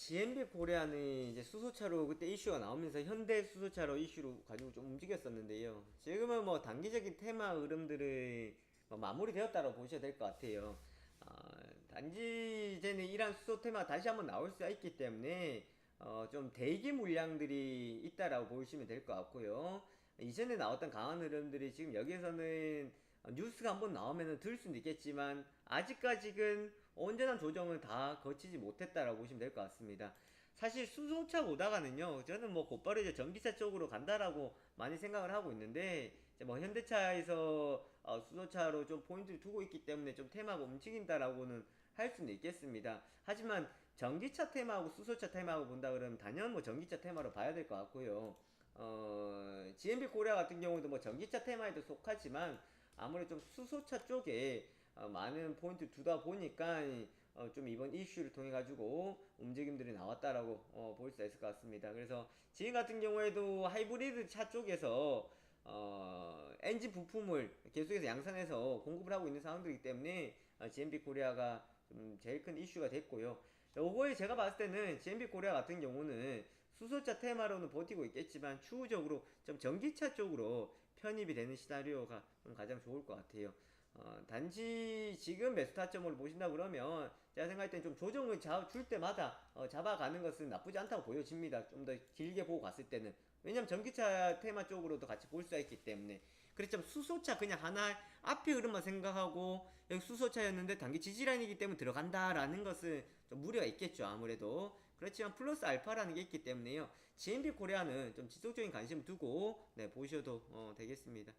GMB 고려하는 이제 수소차로 그때 이슈가 나오면서 현대 수소차로 이슈로 가지고 좀 움직였었는데요. 지금은 뭐 단기적인 테마 흐름들을 뭐 마무리되었다고 보셔야 될 것 같아요. 어, 단지 이제는 이러한 수소 테마가 다시 한번 나올 수가 있기 때문에 어, 좀 대기 물량들이 있다라고 보시면 될 것 같고요. 이전에 나왔던 강한 흐름들이 지금 여기에서는 어, 뉴스가 한번 나오면 들 수는 있겠지만 아직까지는 온전한 조정을 다 거치지 못했다라고 보시면 될 것 같습니다. 사실 수소차 오다가는요, 저는 뭐 곧바로 이제 전기차 쪽으로 간다라고 많이 생각을 하고 있는데, 뭐 현대차에서 어, 수소차로 좀 포인트를 두고 있기 때문에 좀 테마가 움직인다라고는 할 수는 있겠습니다. 하지만 전기차 테마하고 수소차 테마하고 본다 그러면 단연 뭐 전기차 테마로 봐야 될 것 같고요. 어, GMB 코리아 같은 경우도 뭐 전기차 테마에도 속하지만 아무래도 좀 수소차 쪽에 어, 많은 포인트 두다 보니까 어, 좀 이번 이슈를 통해 가지고 움직임들이 나왔다라고 어, 볼수 있을 것 같습니다. 그래서 지금 같은 경우에도 하이브리드 차 쪽에서 어, 엔진 부품을 계속해서 양산해서 공급을 하고 있는 상황들이기 때문에 어, GMB 코리아가 좀 제일 큰 이슈가 됐고요. 요거에 제가 봤을 때는 GMB 코리아 같은 경우는 수소차 테마로는 버티고 있겠지만 추후적으로 좀 전기차 쪽으로 편입이 되는 시나리오가 좀 가장 좋을 것 같아요. 어, 단지 지금 매수 타점을 보신다 그러면 제가 생각할 땐 좀 조정을 잡, 줄 때마다 어, 잡아가는 것은 나쁘지 않다고 보여집니다. 좀 더 길게 보고 갔을 때는. 왜냐면 전기차 테마 쪽으로도 같이 볼 수가 있기 때문에. 그렇지만 수소차 그냥 하나 앞에 흐름만 생각하고 여기 수소차였는데 단기 지지라인이기 때문에 들어간다라는 것은 좀 무리가 있겠죠 아무래도 그렇지만 플러스 알파라는 게 있기 때문에요 GMB 코리아는 좀 지속적인 관심 두고 네 보셔도 어, 되겠습니다